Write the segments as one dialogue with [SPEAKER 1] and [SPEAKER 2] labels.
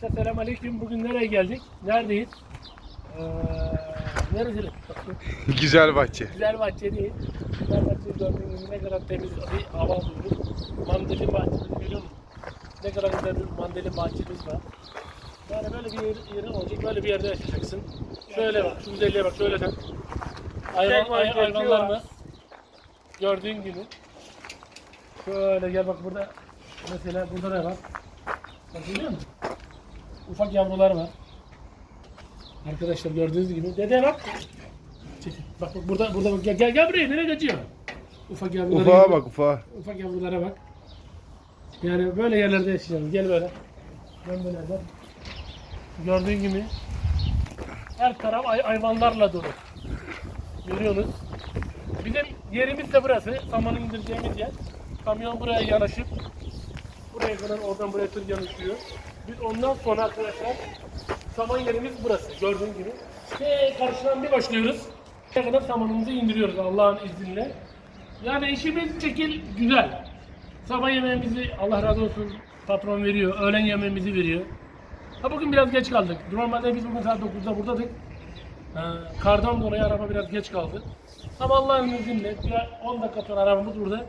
[SPEAKER 1] Selamun Aleyküm. Bugün nereye geldik? Neredeyiz? Ee, neresi?
[SPEAKER 2] Güzel bahçe.
[SPEAKER 1] Güzel bahçe değil. Güzel bahçe gördüğünüz gibi ne kadar temiz bir hava alıyoruz. Mandalin bahçemiz görüyor musun? Ne kadar güzel bir mandalin bahçemiz var. Yani böyle bir yer, yerin olacak. Böyle bir yerde yaşayacaksın. Şöyle bak. Şu güzelliğe bak. Şöyle bak. Hayvan, hay, hayvanlarımız. Gördüğün gibi. Şöyle gel bak burada. Mesela burada ne var? Bak görüyor musun? Ufak yavrular var. Arkadaşlar gördüğünüz gibi. Dede bak. Çekil. Bak bak burada burada bak. Gel gel, gel buraya. Nereye kaçıyor? Ufak yavrulara
[SPEAKER 2] Ufağa bak ufağa.
[SPEAKER 1] Ufak yavrulara bak. Yani böyle yerlerde yaşayacağız. Gel böyle. Dön böyle gel. Gördüğün gibi her taraf ay- hayvanlarla dolu. Görüyorsunuz. Bizim yerimiz de burası. Samanı indireceğimiz yer. Kamyon buraya yanaşıp buraya kadar oradan buraya tır yanaşıyor. Biz ondan sonra arkadaşlar saman yerimiz burası. Gördüğün gibi. Ve karşıdan bir başlıyoruz. Ne kadar samanımızı indiriyoruz Allah'ın izniyle. Yani işimiz çekil güzel. Sabah yemeğimizi Allah razı olsun patron veriyor. Öğlen yemeğimizi veriyor. Ha bugün biraz geç kaldık. Normalde biz bugün saat 9'da buradaydık. Ee, kardan dolayı araba biraz geç kaldı. Ama Allah'ın izniyle bir 10 dakika sonra arabamız burada.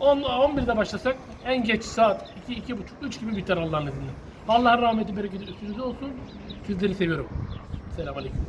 [SPEAKER 1] 10 11'de başlasak en geç saat 2 2 buçuk 3 gibi biter Allah'ın izniyle. Allah'ın rahmeti bereketi üstünüze olsun. Sizleri seviyorum. Selamünaleyküm.